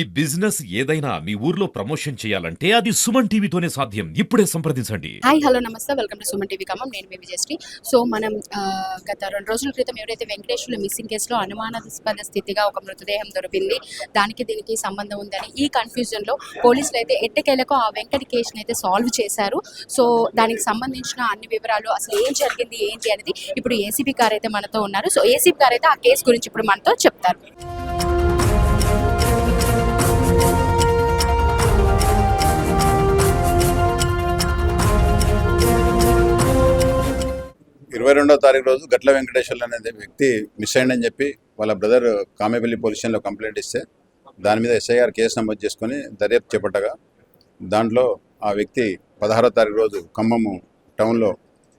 ఈ బిజినెస్ ఏదైనా మీ ఊర్లో ప్రమోషన్ చేయాలంటే అది సుమన్ టీవీతోనే సాధ్యం. ఇప్పుడే సంప్రదించండి. హాయ్ హలో నమస్తే. Welcome to Suman TV Khammam. నేను మీ విజయశ్రీ. సో మనం గత రెండు రోజుల క్రితం ఎవరైతే వెంకటేశ్వర మిస్సింగ్ కేసులో అనుమానాస్పద స్థితిగా ఒక మృతదేహం దొరికింది దానికి దీనికి సంబంధం ఉందని ఈ కన్ఫ్యూజన్లో పోలీసులు అయితే ఎట్టకేలకు ఆ వెంకట కేసుని అయితే సాల్వ్ చేశారు. సో దానికి సంబంధించిన అన్ని వివరాలు అసలు ఏం జరిగింది ఏంటి అనేది ఇప్పుడు ఏసీబీ గారు అయితే మనతో ఉన్నారు. సో ఏసీబీ గారు అయితే ఆ కేసు గురించి ఇప్పుడు మనతో చెప్తారు. ఇరవై రెండో తారీఖు రోజు గట్ల వెంకటేశ్వర్లు అనే వ్యక్తి మిస్ అయిందని చెప్పి వాళ్ళ బ్రదర్ కామేపల్లి పోలీస్ స్టేషన్లో కంప్లైంట్ ఇస్తే దాని మీద ఎస్ఐ గారు కేసు నమోదు చేసుకొని దర్యాప్తు చేపట్టగా దాంట్లో ఆ వ్యక్తి పదహారో తారీఖు రోజు ఖమ్మము టౌన్లో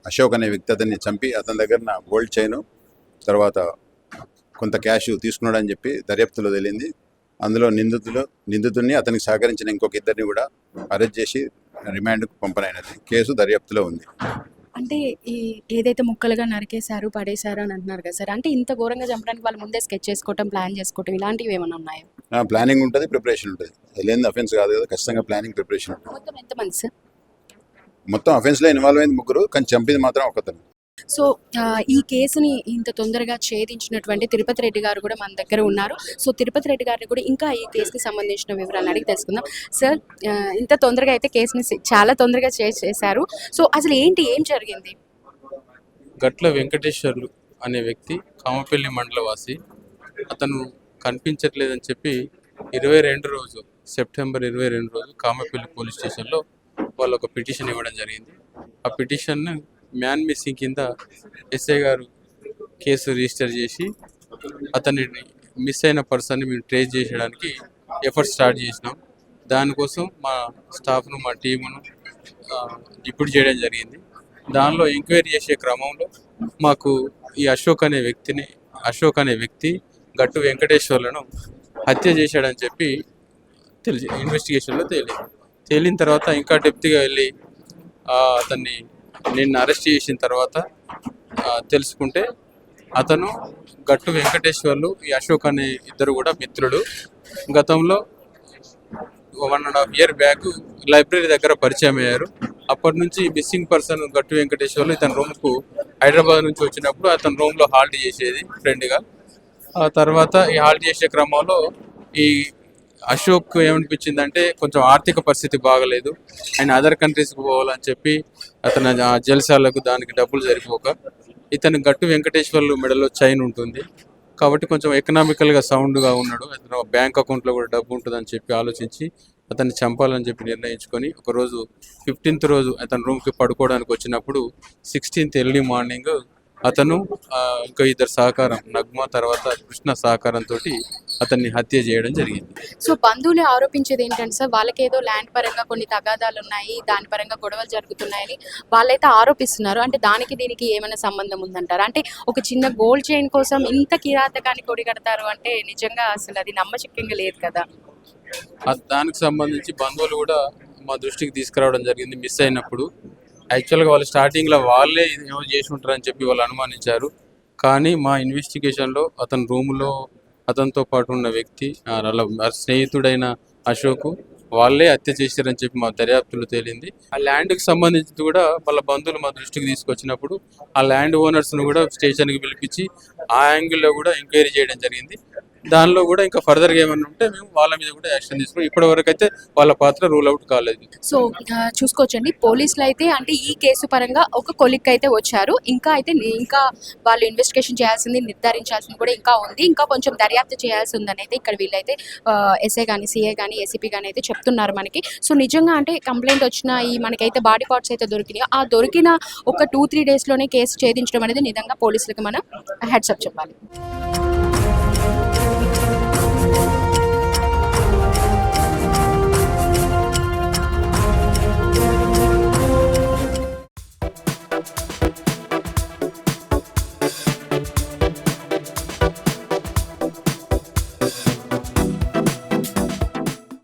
అశోక్ అనే వ్యక్తి అతన్ని చంపి అతని దగ్గర గోల్డ్ చైను తర్వాత కొంత క్యాష్ తీసుకున్నాడని చెప్పి దర్యాప్తులో తేలింది. అందులో నిందితులు నిందితుడిని అతనికి సహకరించిన ఇంకొక ఇద్దరిని కూడా అరెస్ట్ చేసి రిమాండ్కు పంపనైనది. కేసు దర్యాప్తులో ఉంది. అంటే ఈ ఏదైతే ముక్కలుగా నరికేశారు పడేశారు అని అంటున్నారు కదా సార్ అంటే ఇంత ఘోరంగా చంపడానికి వాళ్ళు ముందే స్కెచ్ చేసుకోవటం ప్లాన్ చేసుకోవటం ఇలాంటివి ఏమైనా ఉన్నాయా? ప్లానింగ్ ఉంటుంది ప్రిపరేషన్ ఉంటుంది. లేని అఫెన్స్ కాదు కదా ఖచ్చితంగా ప్లానింగ్ ప్రిపరేషన్ ఉంటుంది. మొత్తం ఎంతమంది సార్? మొత్తం అఫెన్స్లో ఇన్వాల్వ్ అయింది ముగ్గురు కానీ చంపింది మాత్రం ఒకతను సో ఈ కేసుని ఇంత తొందరగా ఛేదించినటువంటి తిరుపతి రెడ్డి గారు కూడా మన దగ్గర ఉన్నారు. సో తిరుపతి రెడ్డి గారిని కూడా ఇంకా ఈ కేసుకి సంబంధించిన వివరాలు అడిగి తెలుసుకుందాం. సార్ ఇంత తొందరగా అయితే కేసుని చాలా తొందరగా చేశారు. సో అసలు ఏంటి ఏం జరిగింది? గట్ల వెంకటేశ్వర్లు అనే వ్యక్తి కామపల్లి మండలవాసి. అతను కనిపించట్లేదని చెప్పి ఇరవై రెండు రోజు సెప్టెంబర్ ఇరవై రెండు రోజు కామపల్లి పోలీస్ స్టేషన్లో వాళ్ళు ఒక పిటిషన్ ఇవ్వడం జరిగింది. ఆ పిటిషన్ మ్యాన్ మిస్సింగ్ కింద ఎస్ఐ గారు కేసు రిజిస్టర్ చేసి అతన్ని మిస్ అయిన పర్సన్ని మేము ట్రేస్ చేయడానికి ఎఫర్ట్ స్టార్ట్ చేసినాం. దానికోసం మా స్టాఫ్ను మా టీమును ఇప్పుడు చేయడం జరిగింది. దానిలో ఎంక్వైరీ చేసే క్రమంలో మాకు ఈ అశోక్ అనే వ్యక్తిని అశోక్ అనే వ్యక్తి గట్టు వెంకటేశ్వర్లను హత్య చేశాడని చెప్పి తెలిసి ఇన్వెస్టిగేషన్లో తేలింది తేలిన తర్వాత ఇంకా డెప్త్గా వెళ్ళి అతన్ని నిన్ను అరెస్ట్ చేసిన తర్వాత తెలుసుకుంటే అతను గట్టు వెంకటేశ్వర్లు ఈ అశోక్ అనే ఇద్దరు కూడా మిత్రుడు గతంలో one and half year back library దగ్గర పరిచయం అయ్యారు. అప్పటి నుంచి మిస్సింగ్ పర్సన్ గట్టు వెంకటేశ్వర్లు ఇతని రూమ్కు హైదరాబాద్ నుంచి వచ్చినప్పుడు అతను రూమ్లో హాల్ట్ చేసేది ఫ్రెండ్గా ఆ తర్వాత ఈ హాల్ట్ చేసే క్రమంలో ఈ అశోక్ ఏమనిపించిందంటే కొంచెం ఆర్థిక పరిస్థితి బాగలేదు. ఆయన అదర్ కంట్రీస్కి పోవాలని చెప్పి అతను జల్సాలకు జలసాలకు దానికి డబ్బులు సరిపోక ఇతను గట్టు వెంకటేశ్వర్లు మెడలో చైన్ ఉంటుంది. కాబట్టి కొంచెం ఎకనామికల్గా సౌండ్గా ఉన్నాడు. అతను బ్యాంక్ అకౌంట్లో కూడా డబ్బు ఉంటుందని చెప్పి ఆలోచించి అతన్ని చంపాలని చెప్పి నిర్ణయించుకొని ఒకరోజు ఫిఫ్టీన్త్ రోజు అతని రూమ్కి పడుకోవడానికి వచ్చినప్పుడు సిక్స్టీన్త్ ఎర్లీ మార్నింగ్ అతను ఇంకా ఇద్దరు సహకారం నగ్మ తర్వాత కృష్ణ సహకారంతో అతన్ని హత్య చేయడం జరిగింది. సో బంధువులు ఆరోపించేది ఏంటంటే సార్ వాళ్ళకేదో ల్యాండ్ పరంగా కొన్ని తగాదాలు ఉన్నాయి దాని పరంగా గొడవలు జరుగుతున్నాయని వాళ్ళైతే ఆరోపిస్తున్నారు. అంటే దానికి దీనికి ఏమైనా సంబంధం ఉందంటారు? అంటే ఒక చిన్న గోల్డ్ చైన్ కోసం ఇంత కిరాతకాన్ని కొడిగడతారు అంటే నిజంగా అసలు అది నమ్మశక్యంగా లేదు కదా? దానికి సంబంధించి బంధువులు కూడా మా దృష్టికి తీసుకురావడం జరిగింది మిస్ అయినప్పుడు. యాక్చువల్గా వాళ్ళు స్టార్టింగ్లో వాళ్ళే ఏమో చేసి ఉంటారని చెప్పి వాళ్ళు అనుమానించారు. కానీ మా ఇన్వెస్టిగేషన్లో అతని రూమ్లో అతనితో పాటు ఉన్న వ్యక్తి ఆ వాళ్ళ స్నేహితుడైన అశోక్ వాళ్ళే హత్య చేశారని చెప్పి మా దర్యాప్తులో తేలింది. ఆ ల్యాండ్కి సంబంధించి కూడా వాళ్ళ బంధువులు మా దృష్టికి తీసుకొచ్చినప్పుడు ఆ ల్యాండ్ ఓనర్స్ను కూడా స్టేషన్కి పిలిపించి ఆ యాంగిల్లో కూడా ఎంక్వైరీ చేయడం జరిగింది. దానిలో కూడా ఇంకా ఫర్దర్గా ఏమైనా ఉంటే మేము వాళ్ళ మీద కూడా యాక్షన్ తీసుకున్నాం ఇప్పటి వరకు అయితే వాళ్ళ పాత్ర రూల్ అవుట్ కాలేదు. సో చూసుకోవచ్చండి. పోలీసులు అయితే అంటే ఈ కేసు పరంగా ఒక కొలిక్ అయితే వచ్చారు. ఇంకా అయితే ఇంకా వాళ్ళు ఇన్వెస్టిగేషన్ చేయాల్సింది నిర్ధారించాల్సింది కూడా ఇంకా ఉంది. ఇంకా కొంచెం దర్యాప్తు చేయాల్సి ఉందని అయితే ఇక్కడ వీళ్ళైతే ఎస్ఏ కానీ సిఐ కానీ ఏసీపీ కానీ అయితే చెప్తున్నారు మనకి. సో నిజంగా అంటే కంప్లైంట్ వచ్చిన ఈ మనకైతే బాడీ పార్ట్స్ అయితే దొరికినాయి. ఆ దొరికిన ఒక టూ త్రీ డేస్లోనే కేసు ఛేదించడం అనేది నిజంగా పోలీసులకు మనం హెడ్సప్ చెప్పాలి.